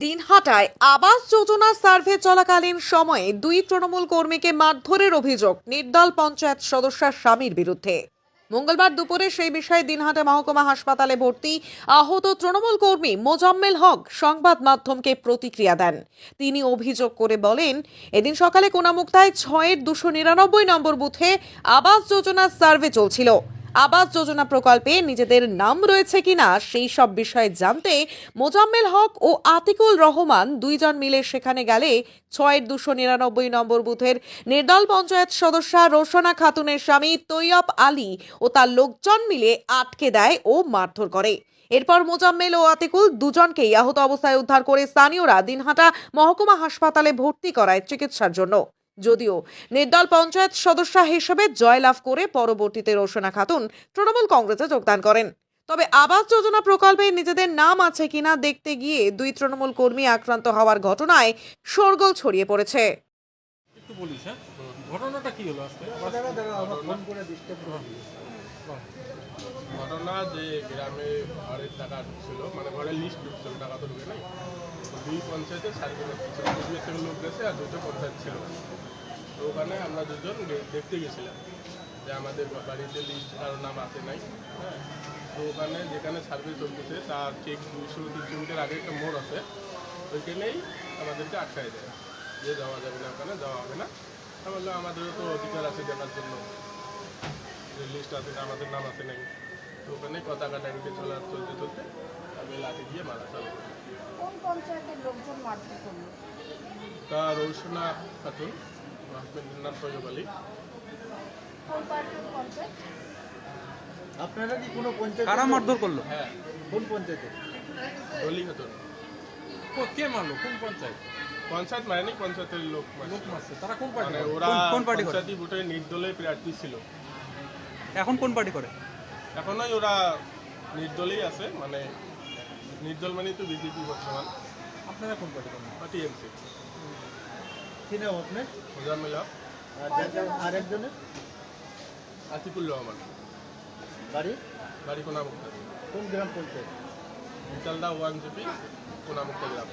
দিনহাটায় Awas Yojana survey চলাকালীন সময়ে দুই তৃণমূল কর্মীকে মারধরের অভিযোগ নির্দল পঞ্চায়েত সদস্যার স্বামীর বিরুদ্ধে। মঙ্গলবার দুপুরে সেই বিষয়ে দিনহাটা মহকুমা হাসপাতালে ভর্তি আহত তৃণমূল কর্মী মোজাম্মেল হক সংবাদ মাধ্যমকে প্রতিক্রিয়া দেন। তিনি অভিযোগ করে বলেন, এদিন সকালে কোনামুক্তায় ছয়ের দুশো নিরানব্বই নম্বর বুথে আবাস যোজনার সার্ভে চলছিল। আবাস যোজনা প্রকল্পে নিজেদের নাম রয়েছে কিনা সেই সব বিষয়ে জানতে মোজাম্মেল হক ও আতিকুল রহমান দুইজন মিলে সেখানে গেলে ছয়ের দুশো নিরানব্বই নম্বর বুথের নির্দল পঞ্চায়েত সদস্যা রোশনা খাতুনের স্বামী তৈয়ব আলী ও তার লোকজন মিলে আটকে দেয় ও মারধর করে। এরপর মোজাম্মেল ও আতিকুল দুজনকেই আহত অবস্থায় উদ্ধার করে স্থানীয়রা দিনহাটা মহকুমা হাসপাতালে ভর্তি করায় চিকিৎসার জন্য। যদিও নির্দল পঞ্চায়েত সদস্য হিসেবে জয়লাভ করে পরবর্তীতে রোশনা খাতুন তৃণমূল কংগ্রেসে যোগদান করেন। তবে আবাস যোজনা প্রকল্পে নিজেদের নাম আছে কিনা দেখতে গিয়ে দুই তৃণমূল কর্মী আক্রান্ত হওয়ার ঘটনায় শোরগোল ছড়িয়ে পড়েছে। ঘটনাটা কি হলো আজকে? ঘটনা যে গ্রামে ঘরের টাকা ঢুকছিল মানে ঘরের লিস্ট ঢুকছিল, টাকা তো ঢুকে নাই। দুই পঞ্চায়েতে দুই থেকে লোক গেছে আর দুটো পঞ্চায়েত ছিল। তো ওখানে আমরা দুজন দেখতে গেছিলাম যে আমাদের বাড়িতে লিস্ট কারোর নাম আছে নাই। হ্যাঁ তো ওখানে যেখানে সার্ভে চলতেছে, তার ঠিক দুইশো তিনশো মিটার আগে একটা মোড় আছে। ওইখানেই আমাদেরকে আটকায় দেয়। যে যাওয়া যাবে না ওখানে, যাওয়া হবে না। আমি বললাম আমাদেরও তো অধিকার আছে দেখার জন্য। লিস্ট আছে না, আমাদের নাম আছে নাই। তো ওখানে কথা কাটাকাটি চলা চলতে চলতে আমি লাঠি দিয়ে মারা চালু। করি। কোন পঞ্চায়েতের লোকজন মারধর করল? তা রৌশনা খাতুন হাসবেন্ডের নাম সৈয়ব আলী। কোন পার্টির পঞ্চায়েত? আপনারা কি কোনো পঞ্চায়েত কারা মারধর করল? হ্যাঁ। কোন পঞ্চায়েতে ডলি খাতুন। কে মারলো? কোন পঞ্চায়েত? পঞ্চায়েত মারেনি পঞ্চায়েতের লোক লোক মারছে। তারা কোন পার্টি মানে ওরা কোন- পার্টি করে ভোটে নির্দলে প্রার্থী ছিল। এখন কোন পার্টি করে? এখনোই ওরা নির্দলেই আছে মানে নির্দল মানে তো বিজেপি বর্তমান। আপনারা কোন পার্টি করেন? টিএমসি। কি নাম আপনার? মোজাম্মেল হক। আর যার- আর একজনের? আতিকুল রহমান। বাড়ি? বাড়ি কোনামুক্তা। কোন গ্রাম পঞ্চায়েত? বিকালদা ওয়ান জিপি কোনামুক্তা গ্রাম।